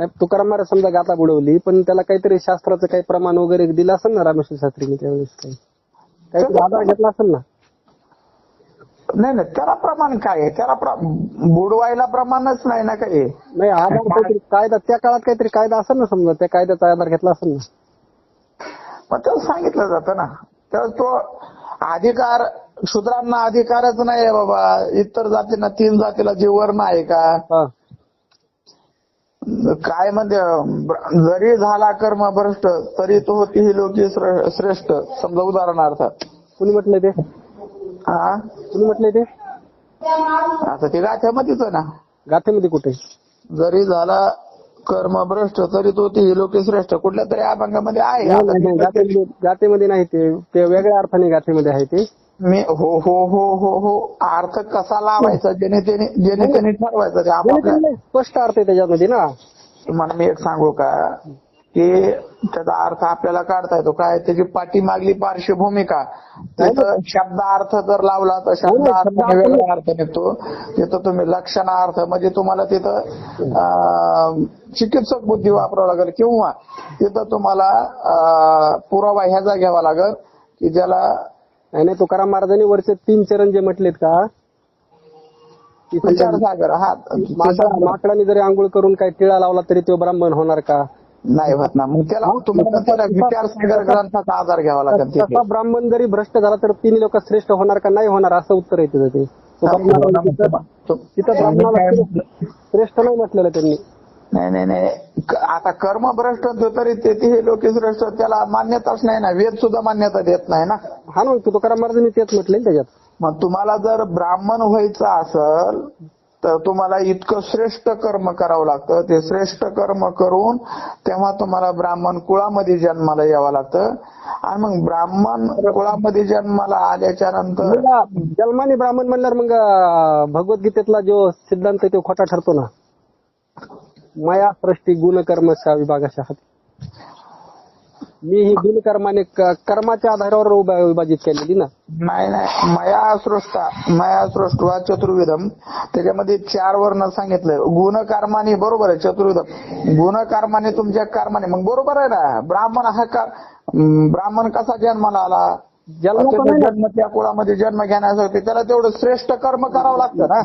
नाही तुकाराम महाराज समजा गाता बुडवली पण त्याला काहीतरी शास्त्राचं काही प्रमाण वगैरे दिलं असेल ना रामेश्वर शास्त्रीने त्यावेळेस काही? काहीतरी आधार घेतला असेल ना? नाही नाही त्याला प्रमाण काय आहे? त्याला प्र- बुडवायला प्रमाणच नाही ना काही. नाही आधार काहीतरी कायदा त्या काळात काहीतरी कायदा असेल ना समजा त्या कायद्याचा आधार घेतला असेल ना? मग त्याला सांगितलं जातं ना. तर तो अधिकार शूद्रांना अधिकारच नाही आहे बाबा. इतर जातींना तीन जातीला जे वर्ण आहे का? हा. काय म्हणजे ब्र- जरी झाला कर्म भ्रष्ट तरी तो होती ही लोकी श्रे- श्रेष्ठ. समजा उदाहरणार्थ. कुणी म्हटलंय ते? हा कुणी म्हटलंय ते? आता ते गाठ्यामध्येच आहे ना. गाथेमध्ये कुठे? जरी झाला कर्म भ्रष्ट तरी तो ती लोकी श्रेष्ठ. कुठल्या तरी अभंगामध्ये आहे. गाथेमध्ये नाही ते वेगळ्या अर्थाने गाथेमध्ये आहे ते. मी हो हो हो हो हो अर्थ कसा लावायचा ज्याने त्याने त्याने ठरवायचं ते नाही, स्पष्ट अर्थ आहे त्याच्यामध्ये ना. तुम्हाला मी एक सांगू का? की त्याचा अर्थ आपल्याला काढता येतो. काय? त्याची पाठीमागली पार्श्वभूमिका. त्याचा शब्दार्थ जर लावला तर शब्दार्थ वेगळा अर्थ निघतो. तिथं तुम्ही लक्षणार्थ म्हणजे तुम्हाला तिथं अं, चिकित्सक बुद्धी वापरावं लागेल किंवा तिथं तुम्हाला अं, पुरावा ह्याचा घ्यावा लागेल की ज्याला नाही नाही तुकाराम महाराजांनी वरचे तीन चरण जे म्हटलेत का? हा. माकड- माकडाने जरी आंघोळ करून काही टिळा लावला तरी तो ब्राह्मण होणार का? नाही होत ना. मग त्याला तुम्हाला त्याला विचारसागर ग्रंथाचा आधार घ्यावा लागेल तिथे. तसा ब्राह्मण जरी भ्रष्ट झाला तर तीन लोक श्रेष्ठ होणार का नाही होणार असं उत्तर आहे तिथं ते. तुकाराम महाराजांनी तिथं- तिथं ब्राह्मणाला श्रेष्ठ नाही म्हटलेलं त्यांनी. नाही नाही नाही. आता कर्म भ्रष्ट होतो तरी ते हे लोक श्रेष्ठ त्याला मान्यताच नाही ना. वेद सुद्धा मान्यता देत नाही ना. हा ना तुकाराम महाराजांनी तेच म्हटले त्याच्यात. मग तुम्हाला जर ब्राह्मण व्हायचं असेल तर तुम्हाला इतकं श्रेष्ठ कर्म करावं लागतं. ते श्रेष्ठ कर्म करून तेव्हा तुम्हाला ब्राह्मण कुळामध्ये जन्माला यावं लागतं. आणि मग ब्राह्मण कुळामध्ये जन्माला आल्याच्यानंतर जन्माने ब्राह्मण म्हणल्यावर मग भगवद्गीतेतला जो सिद्धांत तो खोटा ठरतो ना. मया सृष्टी गुणकर्मच्या विभागाच्या हाती. मी ही गुणकर्माने क- कर्माच्या आधारावर उभा- विभाजित केलेली ना. नाही नाही. मया सृष्टा मया सृष्टवा चतुर्विधम. त्याच्यामध्ये चार वर्ण सांगितलंय गुणकर्माने बरोबर आहे चतुर्विधम. गुणकर्माने तुमच्या कर्माने. मग बरोबर आहे ना. ब्राह्मण हा का अं, ब्राह्मण कसा जन्माला आला? जन्म त्याचा ना. जन्म त्या कुळामध्ये जन्म घेण्यासाठी त्याला तेवढं श्रेष्ठ कर्म करावं लागतं ना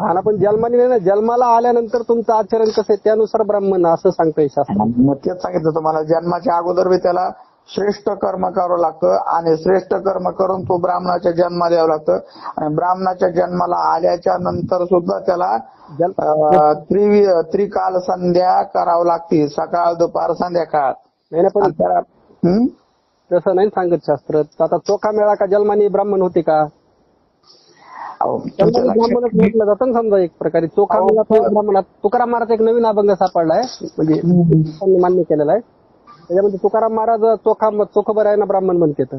हा ना पण जन्माने नाही ना जन्माला आल्यानंतर तुमचं आचरण कसं आहे त्यानुसार ब्राह्मण असं सांगतोय शास्त्र मग तेच सांगितलं तुम्हाला जन्माच्या अगोदर बी त्याला श्रेष्ठ कर्म करावं लागतं आणि श्रेष्ठ कर्म करून तो ब्राह्मणाच्या जन्माला यावं लागतं आणि ब्राह्मणाच्या जन्माला आल्याच्यानंतर सुद्धा त्याला जन्म अं, त्रि त्रिकाल संध्या करावं लागते सकाळ दुपार संध्याकाळ नाही ना पण? तसं नाही सांगत शास्त्र. आता चोखा मेळा का? जन्माने ब्राह्मण होते का? जन्माने ब्राह्मणच म्हटलं जातं ना समजा एक प्रकारे. चोखा मेळा तो पण- ब्राह्मणात. तुकाराम महाराज एक नवीन अभंग सापडलाय म्हणजे त्यांनी मान्य केलेला आहे. त्याच्यामध्ये तुकाराम महाराज चोखा चोखबर आहे ना ब्राह्मण म्हणते तर.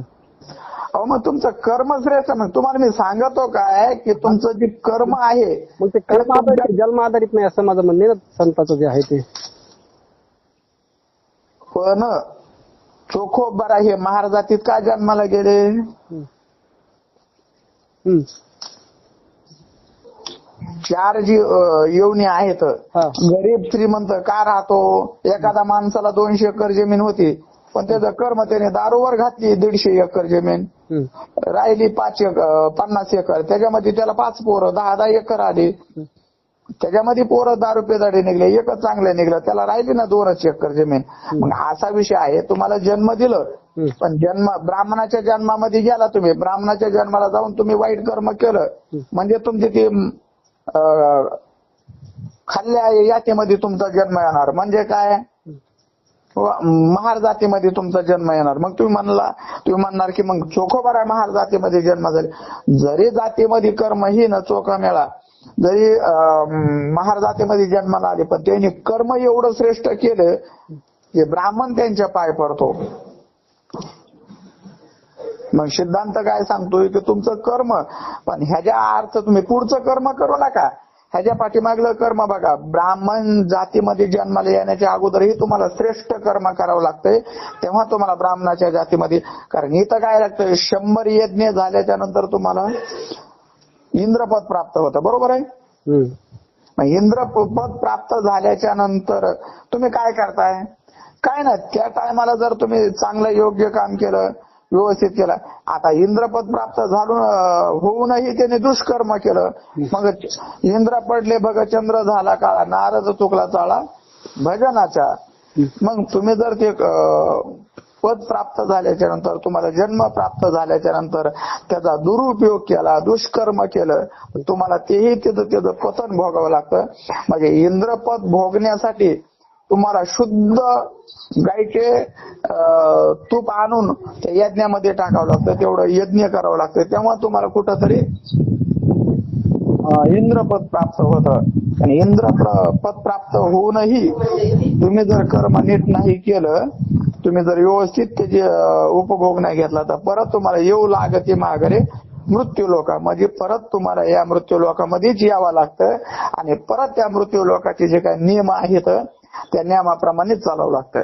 अहो मग तुमचं कर्म श्रेष्ठ मग तुम्हाला मी सांगतो काय की तुमचं जे कर्म आहे मग ते कर्म आधारित जन्म आधारित नाही असं माझं म्हणणे संताचं जे आहे ते. पण चोखोबर आहे. महाराजातीत का जन्माला गेले. चार जी योनी आहेत. हा. गरीब श्रीमंत का राहतो? एखादा माणसाला दोनशे एकर जमीन होती पण त्याचं कर्म त्याने दारूवर घातली दीडशे एकर जमीन. राहिली पाच एकर पन्नास एकर. त्याच्यामध्ये त्याला पाच पोरं दहा दहा एकर आली. त्याच्यामध्ये पोरं दारू पेदाडे निघले एकच चांगले निघलं त्याला राहिली ना दोनच एकर जमीन. मग असा विषय आहे तुम्हाला जन्म दिलं. पण जन्म ब्राह्मणाच्या जन्मामध्ये गेला तुम्ही ब्राह्मणाच्या जन्माला जाऊन तुम्ही वाईट कर्म केलं म्हणजे तुमची ती खाल्ल्या यातीमध्ये तुमचा जन्म येणार. म्हणजे काय? महार जातीमध्ये तुमचा जन्म येणार. मग तुम्ही म्हणला तुम्ही म्हणणार की मग चोखोबर आहे महार जातीमध्ये जन्म झाले. जरी जातीमध्ये कर्म ही न चोखा मेळा जरी महार जातीमध्ये जन्माला आले पण त्यांनी कर्म एवढं श्रेष्ठ केलं की ब्राह्मण त्यांच्या पाय पडतो. मग सिद्धांत काय सांगतोय की तुमचं कर्म पण ह्याच्या अर्थ तुम्ही पुढचं कर्म करू नका. ह्याच्या पाठीमागलं कर्म बघा. ब्राह्मण जातीमध्ये जन्माला येण्याच्या अगोदरही तुम्हाला श्रेष्ठ कर्म करावं लागतंय. तेव्हा तुम्हाला ब्राह्मणाच्या जातीमध्ये कारण इथं काय लागतं शंभर यज्ञ झाल्याच्यानंतर तुम्हाला इंद्रपद प्राप्त होतं. बरोबर आहे? हम्म. मग इंद्र पद प्राप्त झाल्याच्यानंतर तुम्ही काय करताय? काय ना त्या टायमाला जर तुम्ही चांगलं योग्य काम केलं व्यवस्थित केलं आता इंद्रपद प्राप्त झालं होऊनही त्याने दुष्कर्म केलं. मग इंद्र पडले बघ चंद्र झाला काळा नारद चुकला चाळा भजनाचा. मग तुम्ही जर ते पद प्राप्त झाल्याच्यानंतर तुम्हाला जन्म प्राप्त झाल्याच्यानंतर त्याचा दुरुपयोग केला दुष्कर्म केलं तुम्हाला तेही त्याचं त्याचं पतन भोगावं लागतं. म्हणजे इंद्रपद भोगण्यासाठी तुम्हाला शुद्ध गायचे अं, तूप आणून त्या यज्ञामध्ये टाकावं लागतं तेवढं यज्ञ करावं लागतं. तेव्हा तुम्हाला कुठंतरी इंद्रपद प्राप्त होतं. आणि इंद्र पद प्राप्त होऊनही तुम्ही जर कर्म नीट नाही केलं तुम्ही जर व्यवस्थित त्याचे उपभोग नाही घेतला तर परत तुम्हाला येऊ लागते माघारी मृत्यू लोका म्हणजे परत तुम्हाला या मृत्यू लोकामध्येच यावं लागतं. आणि परत त्या मृत्यू लोकाचे जे काही नियम आहेत त्या नियमाप्रमाणेच चालावं लागतं.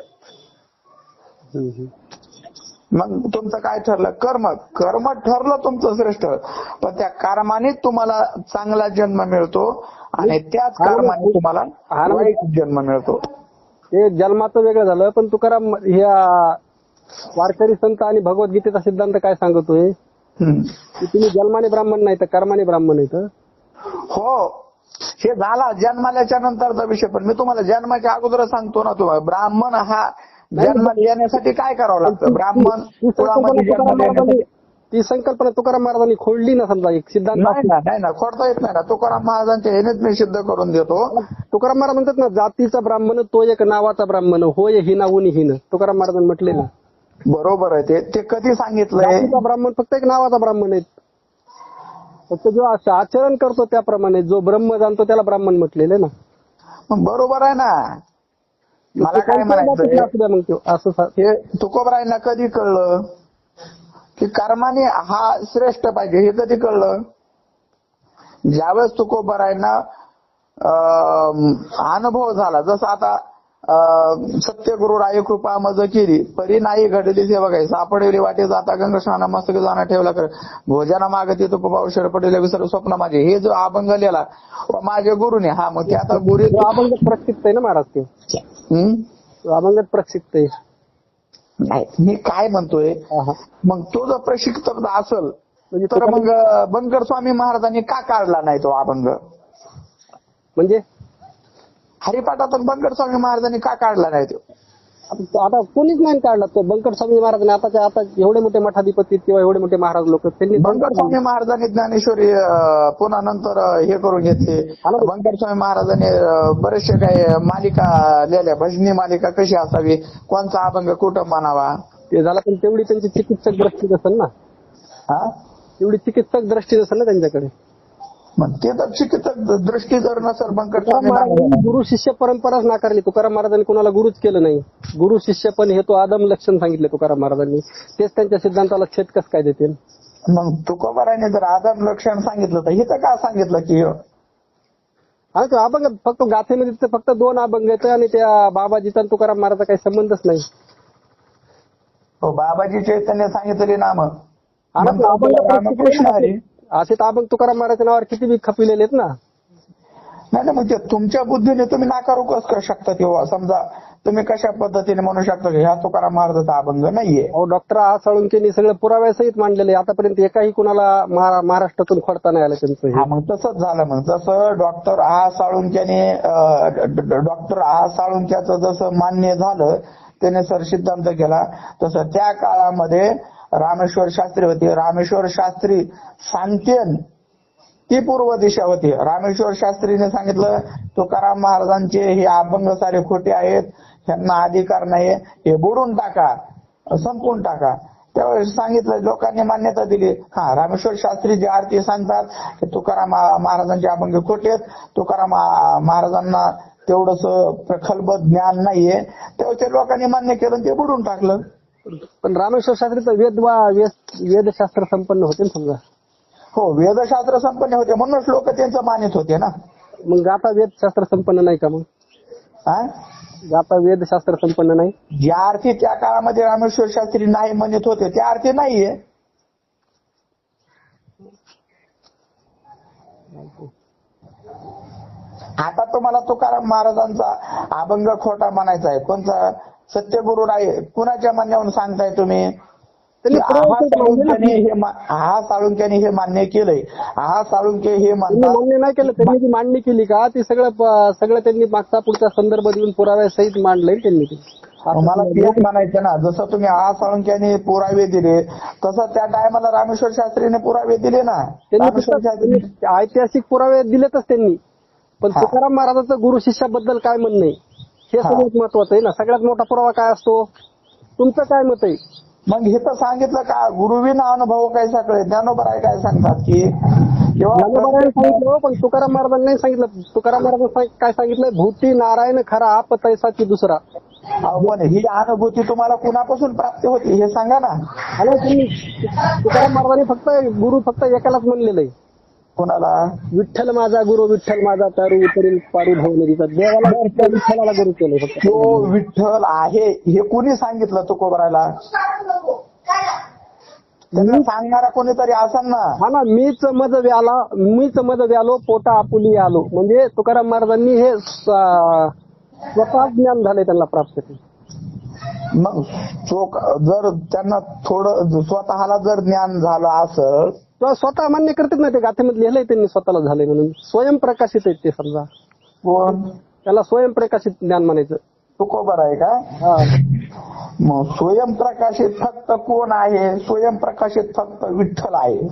मग तुमचं काय ठरलं? कर्म. कर्म ठरलं तुमचं श्रेष्ठ. पण त्या कर्मानेच तुम्हाला चांगला जन्म मिळतो आणि त्याच कर्माने तुम्हाला जन्म मिळतो. ते जन्माचं वेगळं झालं पण तुकाराम ह्या वारकरी संत आणि भगवद्गीतेचा सिद्धांत काय सांगतोय. की तुम्ही जन्माने ब्राह्मण नाही तर कर्माने ब्राह्मण आहे तर हो. हे झाला जन्माल्याच्या नंतरचा विषय पण मी तुम्हाला जन्माच्या अगोदर सांगतो ना तुम्हाला. ब्राह्मण हा जन्म येण्यासाठी काय करावं लागतं? ब्राह्मण कुळामध्ये ती संकल्पना तुकाराम महाराजांनी खोडली ना समजा एक सिद्धांत नाही ना? नाही ना खोडता येत नाही ना. तुकाराम महाराजांच्या ह्यानेच मी सिद्ध करून देतो. तुकाराम महाराज म्हणतात ना जातीचा ब्राह्मण तो एक नावाचा ब्राह्मण होय हिना उनी हिन. तुकाराम महाराजांनी म्हटले ना. बरोबर आहे ते. ते कधी सांगितलंय? जातीचा ब्राह्मण फक्त एक नावाचा ब्राह्मण आहे. फक्त जो आच- आचरण करतो त्याप्रमाणे जो ब्रह्म जाणतो त्याला ब्राह्मण म्हटलेलं ना. मग बरोबर आहे ना. मला काय म्हणायचंय? असू मग तो? असं हे तुकोबरायांना कधी कळलं? की कर्माने हा श्रेष्ठ पाहिजे हे कधी कळलं? ज्यावेळेस तुकोबरायांना अं, अनुभव झाला जसं आता सत्यगुरु राय कृपा मज केली परी नाही घडली सेवा काय सापडलेली वाटे जाता गंग स्नाना मस्तक जाणं ठेवला कर. भोजना मागती तुक पावशर पडले विसर स्वप्न माझे. हे जो अभंग लिहिला व माझ्या गुरुने हा मग ते आता गुरु तो अभंगात प्रक्षिप्त आहे ना महाराज ते? तो अभंगात प्रक्षिप्त आहे. नाही मी काय म्हणतोय. मग तो जर प्रशिक्षक असल म्हणजे तर मग बंकर स्वामी महाराजांनी का काढला नाही तो अभंग? म्हणजे? हरिपाठातून बंकर स्वामी महाराजांनी का काढला नाही तो? आता कोणीच नाही काढला तो. बंकट स्वामी महाराजांनी आताच्या आता एवढे मोठे मठाधिपती किंवा एवढे मोठे महाराज लोक त्यांनी बंकर स्वामी महाराजांनी ज्ञानेश्वरी पुन्हा नंतर हे करून घेतली. बंकर स्वामी महाराजांनी बरेचसे काही मालिका लिहिल्या. भजनी मालिका कशी असावी? कोणचा अभंग कुठं मानावा ते झाला पण तेवढी त्यांची चिकित्सक दृष्टी नसेल ना. हा? तेवढी चिकित्सक दृष्टी नसेल ना त्यांच्याकडे. मग ते तर चिकित्सक दृष्टी जर महाराजांनी महाराजांनी गुरु शिष्य परंपराच नाकारली. तुकाराम महाराजांनी कोणाला गुरुच केलं नाही. गुरु शिष्य पण हे तो आदम लक्षण सांगितले तुकाराम महाराजांनी. तेच त्यांच्या सिद्धांताला छेद कस काय देतील? मग तुकोबाराने जर आदम लक्षण सांगितलं तर हिथं का सांगितलं की ह्यो? हा तो अभंग फक्त गाथेमध्ये फक्त दोन अभंग आहेत आणि त्या बाबाजीचा आणि तुकाराम महाराजचा काही संबंधच नाही. हो बाबाजी चैतन्य सांगितलेली नाम. रामकृष्ण हरी. असे तर अभंग तुकाराम महाराजच्या नावावर किती बी खपिलेले आहेत ना नाही ते तुमच्या बुद्धीने तुम्ही नाकारू कसं करू शकता तेव्हा समजा तुम्ही कशा पद्धतीने म्हणू शकता की ह्या तुकाराम महाराजाचा अभंग नाहीये अहो डॉक्टर आ साळुंकेनी सगळं पुराव्यासहित मांडलेले. आतापर्यंत एकाही कुणाला महा- महाराष्ट्रातून खोडता नाही आलं त्यांचं हा हे. मग तसंच झालं मग जसं डॉक्टर आ साळुंक्याने डॉक्टर आ साळुंक्याचं जसं मान्य झालं त्याने सर सिद्धांत केला तसं त्या काळामध्ये रामेश्वर शास्त्री होती. रामेश्वर शास्त्री सांत्यन ती पूर्व दिशा होती. रामेश्वर शास्त्रीने सांगितलं तुकाराम महाराजांचे हे अभंग सारे खोटे आहेत. त्यांना अधिकार नाही हे बुडून टाका. संपवून टाका. त्यावेळेस सांगितलं लोकांनी मान्यता दिली. हा रामेश्वर शास्त्री जे आरती सांगतात तुकाराम महाराजांचे अभंग खोटे आहेत. तुकाराम महाराजांना तेवढस प्रखल्भ ज्ञान नाहीये. तेव्हा ते लोकांनी मान्य केलं ते बुडून टाकलं. पण रामेश्वर शास्त्री तर वेद वा- वेद- वेदशास्त्र संपन्न होते ना समजा? हो वेदशास्त्र संपन्न होते म्हणूनच लोक त्यांचं मानित होते ना. मग गाता वेदशास्त्र संपन्न नाही का मग? हा? गाता वेदशास्त्र संपन्न नाही? ज्या अर्थी त्या काळामध्ये रामेश्वर शास्त्री नाही म्हणत होते त्या अर्थी नाहीये. आता तुम्हाला तुकाराम महाराजांचा अभंग खोटा म्हणायचा आहे. कोणता? सत्यगुरु राय कुणाच्या म्हणण्यावरून सांगताय तुम्ही? म्हणजे हे साळुंक्याने हे मान्य केलंय. आहा साळुंके हे मान्य नाही केलं त्यांनी जी मांडणी केली का ती सगळं सगळं त्यांनी मागचा पुढचा संदर्भ देऊन पुराव्यासहित मांडलंय त्यांनी ते. मला तेच म्हणायचं ना जसं तुम्ही आहा साळुंक्याने पुरावे दिले तसं त्या टायमाला रामेश्वर शास्त्रीने पुरावे दिले ना. त्यांनी रामेश्वर शास्त्री त्यांनी ऐतिहासिक पुरावे दिलेतच त्यांनी. पण हा. तुकाराम महाराजांचं गुरु शिष्याबद्दल काय म्हणणं आहे? हे हा. सगळ्यात महत्वाचं आहे ना. सगळ्यात मोठा पुरावा काय असतो? तुमचं काय मत आहे? मग हे तर सांगितलं का? गुरुविना अनुभव काय सगळे? ज्ञानोबराय काय सांगतात की? सांगितलं पण तुकाराम महाराजांनी नाही सांगितलं. तुकाराम महाराजांनी काय सांगितलं? भूती नारायण खरा आप तैसाची दुसरा पण ही अनुभूती तुम्हाला कुणापासून प्राप्त होती? हे सांगा ना. त्यांनी तुकाराम महाराजांनी फक्त गुरु फक्त एकालाच म्हणलेलं आहे. कुणाला? विठ्ठल माझा गुरु विठ्ठल माझा तारू उतरील पारू भाऊ नदीचा देवाला विठ्ठलाला गुरु केलं फक्त. तो विठ्ठल आहे हे कुणी सांगितलं तुकोबरायला? त्यांना सांगणारा कोणीतरी असाल ना. हा ना मीच मज व्याला मीच मज व्यालो पोटा आपुली आलो. म्हणजे तुकाराम महाराजांनी हे स्व- स्वतः ज्ञान झालंय त्यांना प्राप्त ते. मग जर त्यांना थोडं स्वतःला जर ज्ञान झालं असं तो स्वतः मान्य करतात ना ते गाथेमध्ये लिहिलंय त्यांनी स्वतःला झालंय म्हणून. स्वयंप्रकाशित आहेत ते समजा. कोण? त्याला स्वयंप्रकाशित ज्ञान म्हणायचं. तुकोबर आहे का? हा. मग स्वयंप्रकाशित फक्त कोण आहे? स्वयंप्रकाशित फक्त विठ्ठल आहे.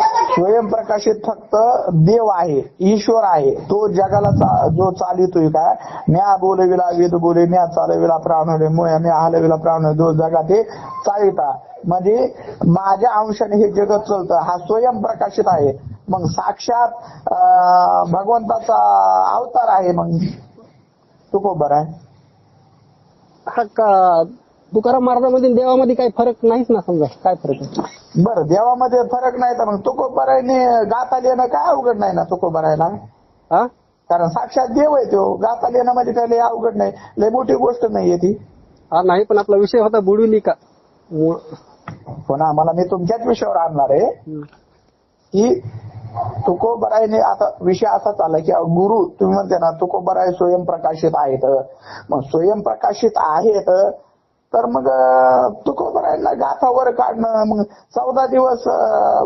स्वयंप्रकाशित फक्त देव आहे ईश्वर आहे. तो जगाला चा- जो चालितोय का म्या बोलविला वेद बोले म्या चालविला प्राणवले मुळे म्या हलविला प्राण जो जगात हे चालिता. म्हणजे माझ्या अंशाने हे जगत चालतं. हा स्वयंप्रकाशित आहे. मग साक्षात भगवंताचा अवतार आहे मग. तुकोबर आहे का? तुकाराम महाराजांमध्ये आणि देवामध्ये काही फरक नाहीच ना समजा काय फरक आहे? बरं देवामध्ये फरक नाही तर मग तुकोबरायने गाता लिहिणं काय अवघड नाही ना तुकोबरायला? हा कारण साक्षात देव आहे तो गाता लिहिणं म्हणजे काय लय अवघड नाही लय मोठी गोष्ट नाहीये ती. हा नाही पण आपला विषय होता बुडविली का? मु- पण आम्हाला मी तुमच्याच विषयावर आणणार आहे. की तुकोबरायने आता विषय असा चालला की गुरु तुम्ही म्हणते ना तुकोबराय स्वयंप्रकाशित आहेत. मग स्वयंप्रकाशित आहेत तर मग तुकोबरायला गाथावर काढणं मग चौदा दिवस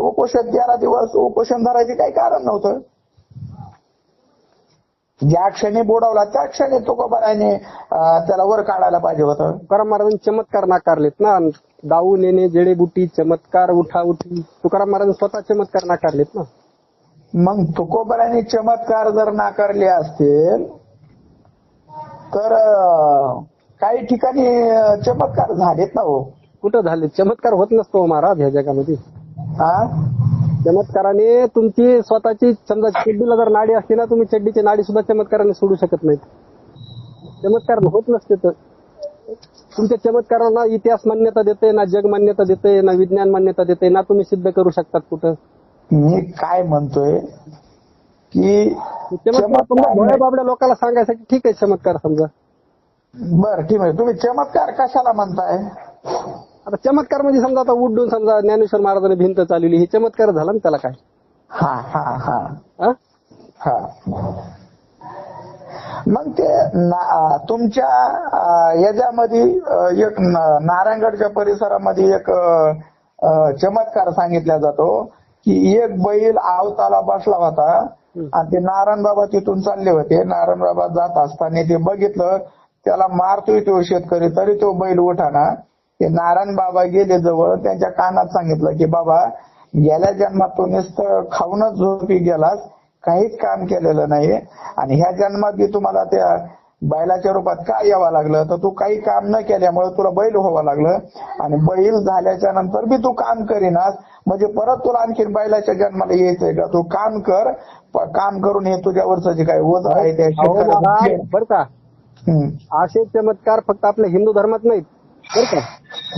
उपोषण तेरा दिवस उपोषण धरायचे काही कारण नव्हतं. ज्या क्षणी बुडवला त्या क्षणी तुकोबरायने त्याला वर काढायला पाहिजे होतं. तुकाराम महाराजांनी चमत्कार नाकारलेत ना. दाऊ नेणे जडेबुटी चमत्कार उठा उठी. तुकाराम महाराजांनी स्वतः चमत्कार नाकारलेत ना. मग तुकोबराने चमत्कार जर नाकारले असतील तर काही ठिकाणी चमत्कार झालेत ना हो. कुठं झाले? चमत्कार होत नसतो हो महाराज ह्या जगामध्ये. हा चमत्काराने तुमची स्वतःची समजा चड्डीला जर नाडी असते ना तुम्ही चड्डीची नाडी सुद्धा चमत्काराने सोडू शकत नाहीत. चमत्कार होत नसते तर. तुमच्या चमत्काराला इतिहास मान्यता देते ना जग मान्यता देते ना विज्ञान मान्यता देते ना तुम्ही सिद्ध करू शकतात कुठं? मी काय म्हणतोय की चमत्कार समजा भोळ्या. बाबड्या लोकांना सांगायसाठी ठीक आहे चमत्कार समजा. बरं ठीक आहे. तुम्ही चमत्कार कशाला म्हणताय? आता चमत्कार म्हणजे समजा आता उड्डून समजा ज्ञानेश्वर महाराजांनी भिंत चालवली ही चमत्कार झाला ना त्याला काय? हा हा हा. हा? हा. मग ते ना- तुमच्या अं, याच्यामध्ये अं, एक न- नारायणगडच्या परिसरामध्ये एक अं, अं, चमत्कार सांगितला जातो की एक बैल आवताला बसला होता आणि ते नारायण बाबा तिथून चालले होते. नारायण बाबा जात असताना ते बघितलं त्याला मारतोय तो शेतकरी तरी तो बैल उठाना. ते नारायण बाबा गेले जवळ त्यांच्या कानात सांगितलं की बाबा गेल्या जन्मात तो नुसतं खाऊनच झोपी गेलास. काहीच काम केलेलं नाही आणि ह्या जन्मात बी तुम्हाला त्या बैलाच्या रूपात का यावं लागलं? तर तू काही काम न केल्यामुळे तुला बैल व्हावं लागलं. आणि बैल झाल्याच्यानंतर बी तू काम करीनास. म्हणजे परत तुला आणखीन बैलाच्या जन्माला यायचंय का? तू काम कर. काम करून हे तुझ्यावरचं जे काही ओझ आहे बर का. असे चमत्कार फक्त आपल्या हिंदू धर्मात नाहीत बर का.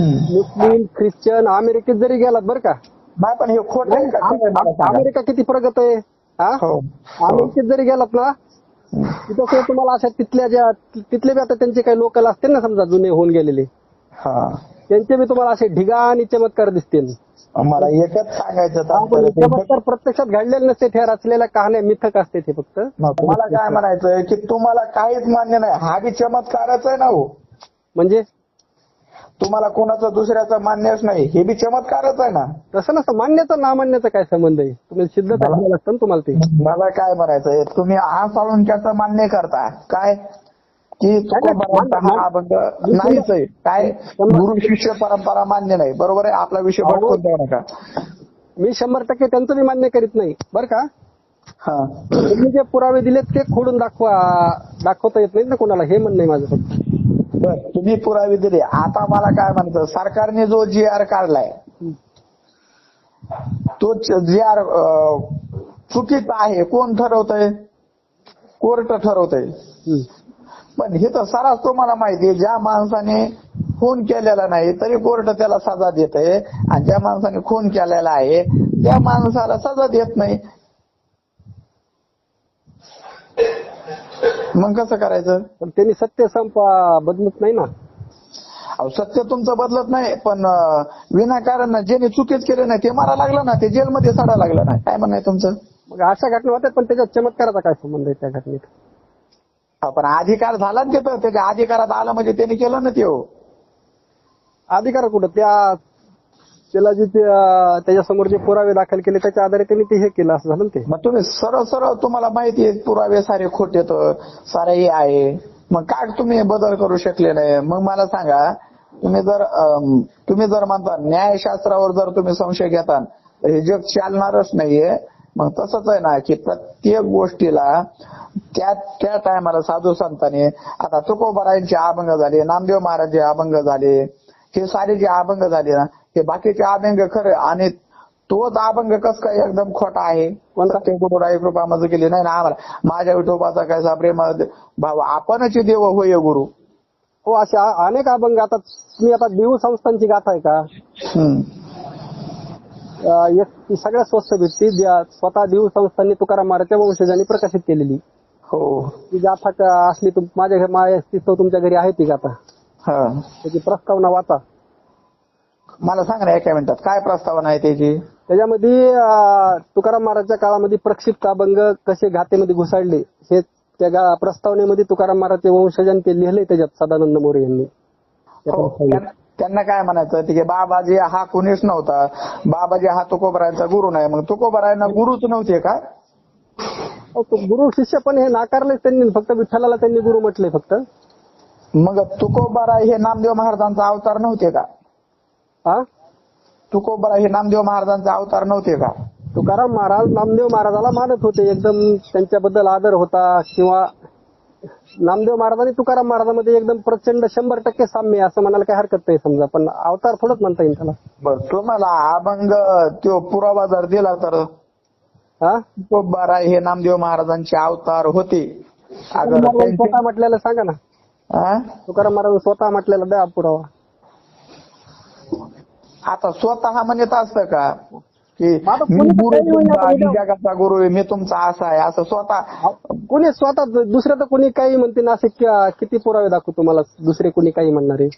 मुस्लिम ख्रिश्चन अमेरिकेत जरी गेलात बर का? नाही पण हे खोट का? मला सांगा. अमेरिका किती प्रगत आहे हा? हो. अमेरिकेत जरी गेलात ना तिथं सुद्धा तुम्हाला अशा तिथल्या ज्या तिथले बी आता त्यांचे काही लोकल असतील ना समजा जुने होऊन गेलेले हा. त्यांचे बी तुम्हाला असे ढिगा आणि चमत्कार दिसतील. मला एकच सांगायचं ते प्रत्यक्षात घडलेले नसते त्या रचलेल्या कहाण्या मिथक असते ते फक्त. मला काय म्हणायचंय की तुम्हाला काहीच मान्य नाही. हा बी चमत्कारच आहे ना हो. म्हणजे? तुम्हाला कोणाचं दुसऱ्याचं मान्यच नाही. हे बी चमत्कारच आहे ना. तसं नसतं. मान्याचा नामान्याचा काय संबंध आहे? तुम्ही सिद्ध असतं ना तुम्हाला ते. मला काय म्हणायचंय? तुम्ही हा साळुंक्याचं मान्य करता. काय? की तुकोबारांचा हा अभंग नाहीच आहे. काय गुरु शिष्य परंपरा मान्य नाही. बरोबर आहे? आपला विषय भटकून देऊ नका. मी शंभर टक्के त्यांचं मी मान्य करीत नाही. बरं का? हा. तुम्ही जे पुरावे दिलेत ते खोडून दाखवा दाखवता येत नाहीत ना कोणाला. हे म्हणणं आहे माझं फक्त. बर तुम्ही पुरावे दिले. आता मला काय म्हणायचं? सरकारने जो जी आर काढलाय तो जी आर चुकीचा आहे. कोण ठरवतंय? कोर्ट ठरवतंय. पण हे तर सरास तुम्हाला माहिती आहे ज्या माणसाने खून केलेला नाही तरी कोर्ट त्याला सजा देत. आहे आणि ज्या माणसाने खून केलेला आहे त्या माणसाला सजा देत नाही. मग कसं करायचं? पण त्यांनी सत्य संप बदलत नाही ना. अहो सत्य तुमचं बदलत नाही पण विनाकारण ज्याने चुकीच केले नाही ते मारा लागलं ना ते जेलमध्ये सडा लागलं ना. काय म्हणणं तुमचं? मग अशा घटना होत्यात पण त्याच्यात चमत्काराचा काय संबंध आहे त्या घटनेत? पण अधिकार झाला ना तिथं त्याच्या अधिकारात आलं म्हणजे त्यांनी केलं ना ते अधिकार कुठं? त्या त्याला जे त्याच्यासमोर जे पुरावे दाखल केले त्याच्या आधारे त्यांनी ते हे केलं असं झालं ना ते? मग तुम्ही सरळ सरळ तुम्हाला माहिती आहे पुरावे सारे खोटे तर सारे हे आहे. मग काय तुम्ही बदल करू शकले नाही? मग मला सांगा तुम्ही जर तुम्ही जर म्हणता न्यायशास्त्रावर जर तुम्ही संशय घेता तर हे जग चालणारच नाहीये. मग तसंच आहे ना की प्रत्येक गोष्टीला त्या त्या टायमाला साधू संतांनी आता तुकोबारायांचे अभंग झाले नामदेव महाराजचे अभंग झाले हे सारे जे अभंग झाले ना हे बाकीचे अभंग खरे आणि तोच अभंग कस काय एकदम खोटा आहे? कृपा माझं केली नाही ना आम्हाला माझ्या विठोबाचा कसा प्रेम भाव आपणच देव होय गुरु. हो असे अ- अनेक अभंग. आता तुम्ही आता देऊ संस्थांची गाथा आहे का? एक ती सगळ्यात स्वस्त भेटती. ज्या स्वतः देऊ संस्थांनी तुकाराम महाराजच्या वंशजांनी प्रकाशित केलेली. हो. ती गाथा का- असली तुम- माझ्या घरी माझ्या तिथं तुमच्या घरी आहे ती गाथा. हा. त्याची प्रस्तावना वाचा. मला सांग ना एका मिनिटात. काय प्रस्तावना आहे त्याची? त्याच्यामध्ये अं, तुकाराम महाराजच्या काळामध्ये प्रक्षिप्त अभंग कसे घातेमध्ये घुसाळले हे त्या गा- प्रस्तावनेमध्ये तुकाराम महाराजचे वंशजांनी ते लिहिले त्याच्यात सदानंद मोरे यांनी. त्या हो. प्रस्तावनेत. त्यां- त्यांना काय म्हणायचं? की बाबाजी हा कुणीच नव्हता. बाबाजी हा तुकोबरायांचा गुरु नाही. मग तुकोबरायांना गुरुच नव्हते का? अहो, तो गुरु शिष्य पण हे नाकारले त्यांनी. फक्त विठ्ठलाला त्यांनी गुरु म्हटले फक्त. मग तुकोबारा हे नामदेव महाराजांचा अवतार नव्हते का? हा? तुकोबारा हे नामदेव महाराजांचा अवतार नव्हते का? तुकाराम महाराज नामदेव महाराजाला मानत होते. एकदम त्यांच्याबद्दल आदर होता किंवा नामदेव महाराजांनी तुकाराम महाराजांमध्ये एकदम प्रचंड शंभर टक्के साम्य आहे असं म्हणायला काही हरकत नाही समजा पण अवतार थोडंच म्हणता येईल त्याला. बर तुम्हाला अभंग तो पुरावा जर दिला तर? हा? तुकोबारा हे नामदेव महाराजांचे अवतार होते. अगर महाराजांनी त्यांचे- स्वतः म्हटलेलं सांगा ना. हा? तुकाराम महाराज स्वतः म्हटलेलं द्या पुरावा. आता स्वतः म्हणत असतं का? की मी गुरु तुमचा. मी जगाचा गुरु आहे मी तुमचा असा आहे असं स्वतः कोणी स्वतः दुसरं तर कोणी काही म्हणते ना असे किती पुरावे दाखवू तुम्हाला दुसरे कोणी काही म्हणणारे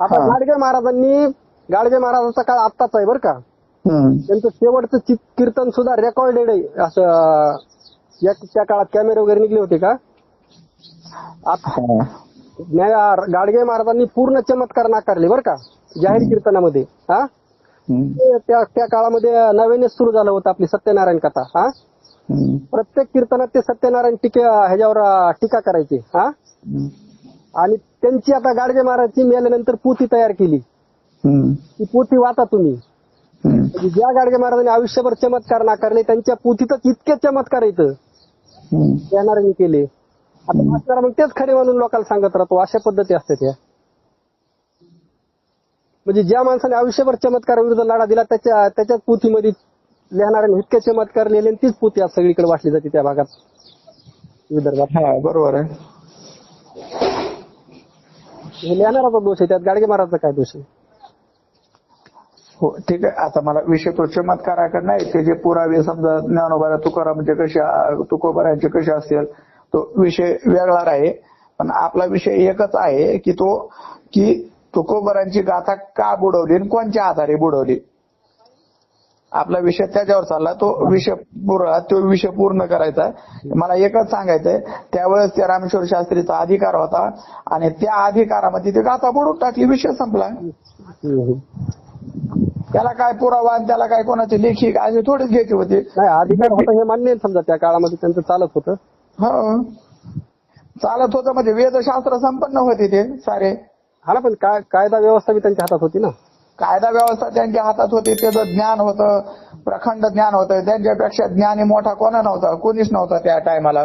आता हा. गाडगे महाराजांनी गाडगे महाराजांचा काळ आत्ताच आहे बरं का हम्म. त्यांचं शेवटचं चित- कीर्तन सुद्धा रेकॉर्डेड आहे असं या त्या काळात कॅमेरे वगैरे निघले होते का आता हा. गाडगे महाराजांनी पूर्ण चमत्कार नाकारले बरं का जाहीर कीर्तनामध्ये हा. ते त्या त्या काळामध्ये नव्याने सुरू झालं होतं आपली सत्यनारायण कथा हा. प्रत्येक कीर्तनात ते सत्यनारायण टीका ह्याच्यावर टीका करायचे हा. आणि त्यांची आता गाडगे महाराजची मेल्यानंतर पोथी तयार केली. ती पोथी वाचा तुम्ही. म्हणजे ज्या गाडगे महाराजांनी आयुष्यभर चमत्कार नाकारले त्यांच्या पोथीतच इतके चमत्कार येतं. येणाऱ्यांनी केले आता मग तेच खरे म्हणून लोकांना सांगत राहतो अशा पद्धती असतात त्या म्हणजे ज्या माणसाने आयुष्यभर चमत्कार विरुद्ध लढा दिला त्याच्या त्याच्याच पोथीमध्ये लिहिणाऱ्यांनी इतके चमत्कार लिहिले तीच पोथी आज सगळीकडे वाटली जाते त्या भागात. विदर्भात. हा बरोबर आहे. हे लिहिणाराचा दोष आहे त्यात गाडगे महाराजचा काय दोष आहे? हो ठीक आहे. आता मला विषय तो चमत्काराकडे नाही ते जे पुरावे समजा ज्ञानोबारा तुकारामांचे कसे तुकोबारांचे कसे असतील तो विषय वेगळा आहे पण आपला विषय एकच आहे की तो की तुकोबरांची गाथा का बुडवली आणि कोणच्या आधारे बुडवली? आपला विषय त्याच्यावर चालला. तो विषय पूर्ण तो विषय पूर्ण करायचा. मला एकच सांगायचंय. त्यावेळेस त्या रामेश्वर शास्त्रीचा अधिकार होता आणि त्या अधिकारामध्ये ती गाथा बुडून टाकली. विषय संपला. त्याला काय पुरावा आणि त्याला काय कोणाची लेखी काय थोडीच घ्यायची होती. अधिकार होता हे मान्य समजा त्या काळामध्ये त्यांचं चालत होतं. हो. चालत होतं म्हणजे वेदशास्त्र संपन्न होते ते सारे. हा ना पण काय कायदा व्यवस्था बी त्यांच्या हातात होती ना. कायदा व्यवस्था त्यांच्या हातात होती त्याचं ज्ञान होतं प्रखंड ज्ञान होतं. त्यांच्यापेक्षा ज्ञानी मोठा कोणा नव्हता कोणीच नव्हता त्या टायमाला